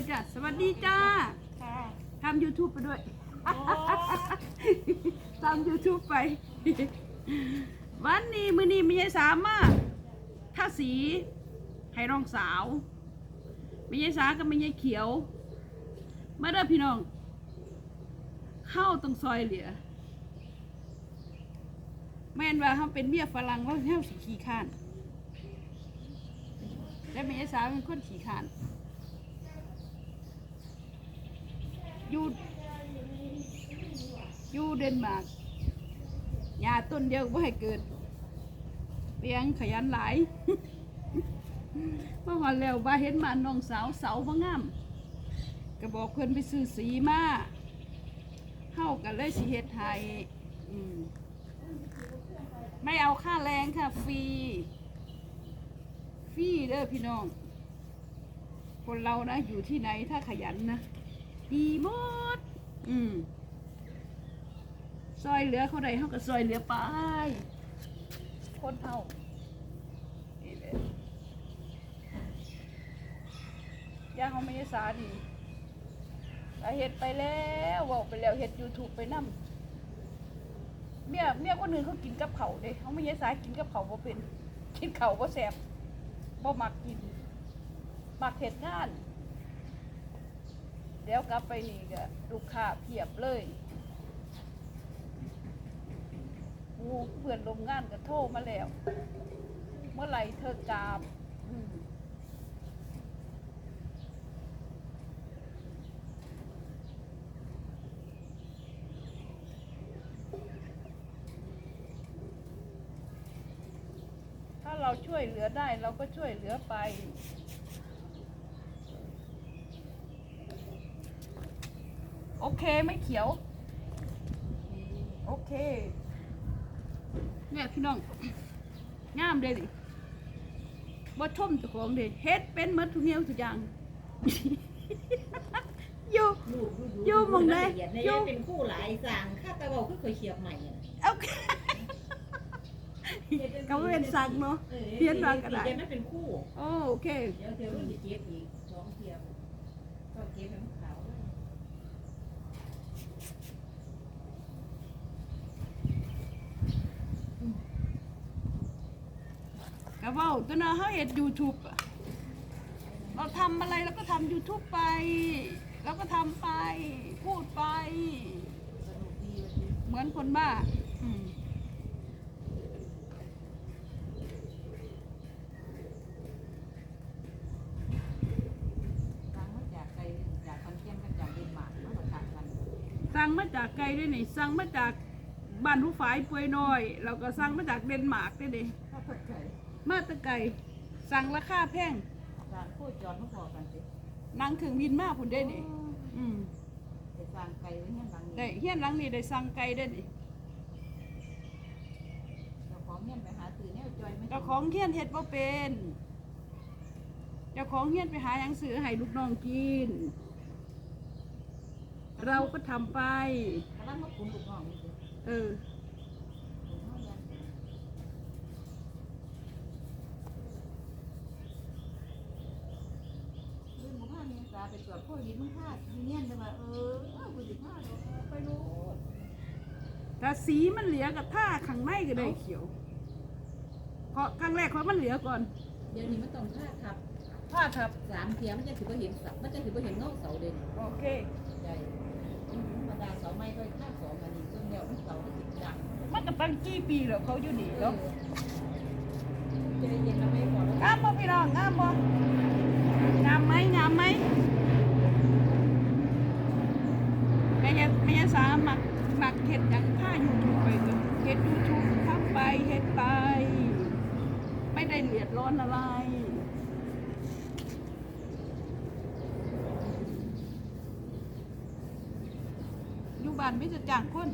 เลยจ้ะสวัสดีจ้าค่ะทำ YouTube ไปด้วยทำ YouTube ไป วันนี้มือนี้มียายสามมาท่าสีให้น้องสาวมียายสากับมียายเขียว มาเด้อพี่น้อง เข้าตรงซอยเหลือแม่นว่าเขาเป็นเมียฝรั่งว่าเขาสิขี้ข้านและมียายสาเป็นคนขี้ข้าน อยู่อยู่เดนมาร์กหญ้าต้นเดียวก็บ่ให้เกิดเลี้ยงขยันหลายเมื่อวานแล้วว่าเห็นมันน้องสาวเสาบ่งามก็บอกเพิ่นไปซื้อสีมาเฮากันเลยสิเฮ็ดให้อืมไม่เอาค่าแรงค่ะฟรีฟรีเด้อพี่น้อง คนเรานะอยู่ที่ไหนถ้าขยันนะ ดีหมด อืมซอยเหลือเขาใดเขาก็ซอยเหลือไปคนเท่านี่เลยย่างเขาไม่ได้สาดีแต่เห็ดไปแล้วบอกไปแล้วเห็ดยูทูบไปนั่มเมียเมียคนอื่นเขากินกับเขาวเด้เขาไม่ใช่สายกินกับเขาวบ่เป็น กินเขาวบ่แสบบ่มักกินมักเห็ดงาน เดี๋ยวกลับไปนี่ก็ลูกค้าเพียบเลยโอ้เพื่อนโรงงานก็โทรมาแล้ว เมื่อไหร่เธอกราบถ้าเราช่วยเหลือได้เราก็ช่วยเหลือไป โอเคไม่เขียว โอเคเนี่ยพี่น้องงามเลยดิบ่ชมเจ้าของเด้เฮ็ดเป็นหมดทุกแนวทุกอย่าง อยู่ลูกดูดูอยู่หม้องใดละเอียดในอยู่ยายเป็นคู่หลายสั่งข้าตะเบาคือเคยเขียบใหม่อะโอเคก็ไม่เป็นสั่งเนาะ ออเพี้ยนมาก็ได้เขียนไม่เป็นคู่ โอเค เดี๋ยวเดี๋ยวรุ่นจะเก็บอีกสองเทียมก็เก็บให้มัน ขาวเลยกระเป๋าตัวเนาะเขาเห็น YouTube อะเราทำอะไรเราก็ทำ YouTube ไปเราก็ทำไป พูดไป เหมือนคนบ้าอืมสั่งมาจากไกลจากคอนเทนต์กันจากเดนมาร์กมาประกาศกันสั่งมาจากไกลด้วยนี่สั่งมาจากบ้านผู้ฝายป่วยน้อยเราก็สั่งมาจากเดนมาร์กด้วยดไก่ มาแตะไกลสั่งราคาแพงสั่งคู่จอนมาพอกันสินั่งถึงวินมากคุณได้นี่อืมไปสั่งไก่ไว้เนี่ยหลังนี้ได้เฮียนหลังนี้ได้สั่งไก่ได้นี่เจ้าของเงี้ยไปหาซื้อเนี่ยจอยไม่เจ้าของเฮียนเฮ็ดบ่เป็นเจ้าของเฮียนไปหาหยังซื้อให้ลูกน้องกิน เราก็ทำไปกำลังมาคุมลูกน้องนี่สิเออ คุมน้องยันเรื่องหมู่บ้านเนี่ยจ้าไปตรวจโควิดมึงพลาดมีเงี้ยนเลยว่าเออเออกูสิพลาดเดี๋ยวไปรู้ถ้าสีมันเหลือกับท่าข้างในก็ได้เขียวเพราะครั้งแรกเขามันเหลือก่อนเดี๋ยวนี้มันต้องพลาดครับผ้าทับสามเทียมมันจะถือว่าเห็นเสามันจะถือว่าเห็นเงาเสาเด่นโอเคใหญ่ธรรมดาเสาไม้ก็ค่าสองอันนี้ต้นเดียวมันเสามันติดดังมันก็ตั้งกี่ปีแล้วเขาอยู่นี่แล้วจะได้เย็นแล้วไม่พอแล้วงามบ่พี่น้องงามบ่งามไหมงามไหมแม่ยาแม่ยา สามักมักเฮ็ดยังผ้ายูทูบไปเฮ็ดยูทูบทำไปเฮ็ดไป ไม่ได้เดือดร้อนอะไรอยู่บ้านไม่จะจ้างคน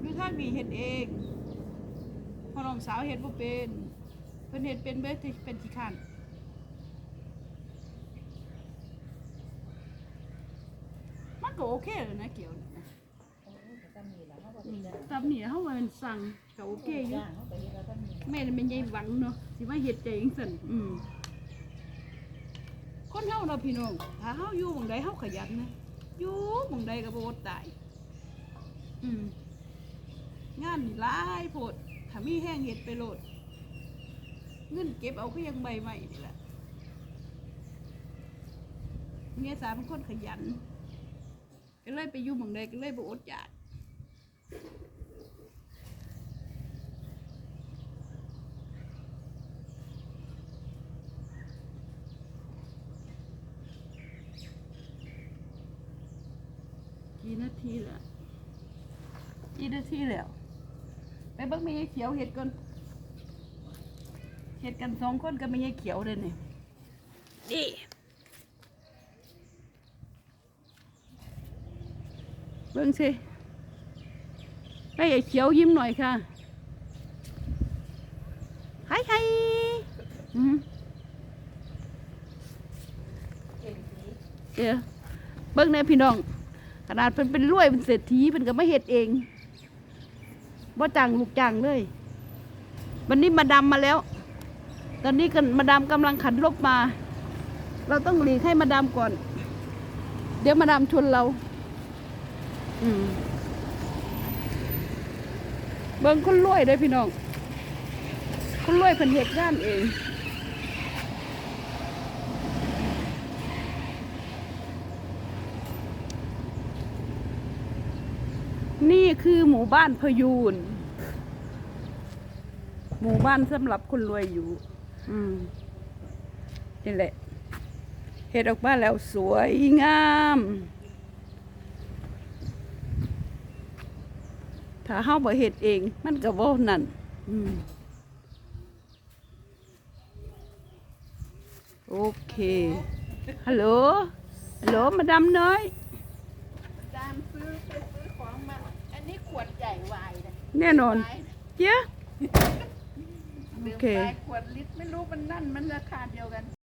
อยู่ทางนี้เฮ็ดเองพอน้องสาวเฮ็ดบ่เป็นเพิ่นเฮ็ดเป็นเบิดเป็นขี้ข้านมัน ก็โอเคเลยนะเกี่ยวนี่นะอืมตามนี่เฮาว่ามันสั่งก็โอเคอยู่จ้างเขาไปเฮ็ดแม่นี่มันยายหวังเนาะสิว่าเฮ็ดใจจังซั่นอืมคนเฮาเนาะพี่น้องถ้าเฮาอยู่หม่องใดเฮาขยันนะอยู่หม่องใดก็บ่อดตายอืมงานนี่หลายโพดถ้ามีแห้งเฮ็ดไปโลด เงินเก็บเอาก็ยังใบใหม่นี่แหละเมียสามคนขยัน ก็เลยไปอยู่หมองใดก็เลยบ่อดอยากกี่นาทีแล้วกี่นาทีแล้ว ไปเบิ่งแม่ยายเขียวเห็ดก่อนเห็ดกันสองคนกับแม่ยายเขียวเลยนี่นี่ เบิ่งสิแม่ยายเขียวยิ้มหน่อยค่ะไฮไฮอืมเก่งสีเดี๋ยวเบิ่งแน่พี่น้อง ขนาดเพิ่นเป็นรวยเป็นเศรษฐีเพิ่นก็ไม่เฮ็ดเองบ่จ้างลูกจ้างเลย วันนี้มาดามมาแล้ว ตอนนี้กันมาดามกำลังขันลบมา เราต้องหลีกให้มาดามก่อน เดี๋ยวมาดามชนเราอืม เบิ่งคนรวยเด้อพี่น้องคนรวยเพิ่นเฮ็ดงานเองนี่คือหมู่บ้านพยูน หมู่บ้านสำหรับคนรวยอยู่ อืมนี่แหละเห็ดออกมาแล้วสวยงาม ถ้าเฮาบ่เห็ดเอง มันก็บ่นั่นอืมโอเคฮัลโหลฮัลโหลมาดามน้อยตามซื้อไปซื้อของมา อันนี้ขวดใหญ่วายนะแน่นอนวายเจ๊ยะดื่มโอเควายขวดลิตรไม่รู้มันนั่นมันราคาเดียวกัน